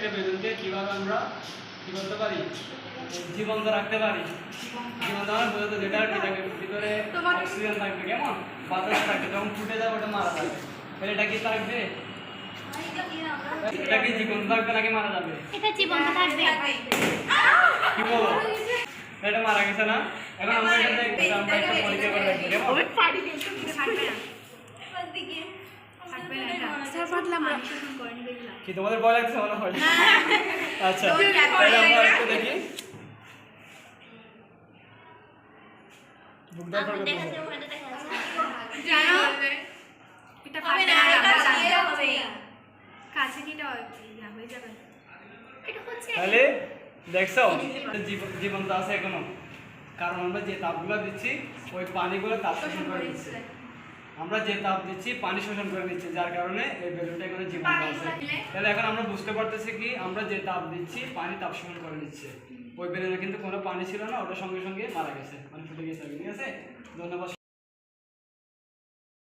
একটা বেলুনকে কীভাবে আমরা কি করতে পারি? জীবন্ত রাখতে পারি? জীবন্ত মানে বোঝাতে যেটা আর কি থাকে ভিতরে অক্সিজেন থাকবে কেমন? বাতাস থাকবে যখন ফুটে যাবে ওটা মারা যাবে। তাহলে এটা কি থাকবে? এটা কি জীবন্ত থাকবে নাকি মারা যাবে? এটা জীবন্ত থাকবে। কি বলো? এটা মারা গেছে না? এখন আমরা এটা আমরা একটা পরীক্ষা করে দেখব কেমন? কি তোমাদের ভয় লাগছে মনে হয়। আচ্ছা তাহলে আমরা একটু দেখি। দেখা দেখা জানো এটা না, এটা। হবে। কাছে হয়ে যাবে। এটা হচ্ছে তাহলে দেখছ জীব- জীবন্ত আছে এখনও। কারণ আমরা যে তাপগুলো দিচ্ছি ওই পানিগুলো তাপ শোষণ করে নিচ্ছে আমরা যে তাপ দিচ্ছি পানি শোষণ করে নিচ্ছে যার কারণে এই বেলুনটা এখানে জীবন আছে। তাহলে এখন আমরা বুঝতে পারতেছি কি আমরা যে তাপ দিচ্ছি পানি তাপ শোষণ করে নিচ্ছে। ওই বেলুনে কিন্তু কোনো পানি ছিল না ওটা সঙ্গে সঙ্গে মারা গেছে। মানে ফুটে গেছে ঠিক আছে? ধন্যবাদ।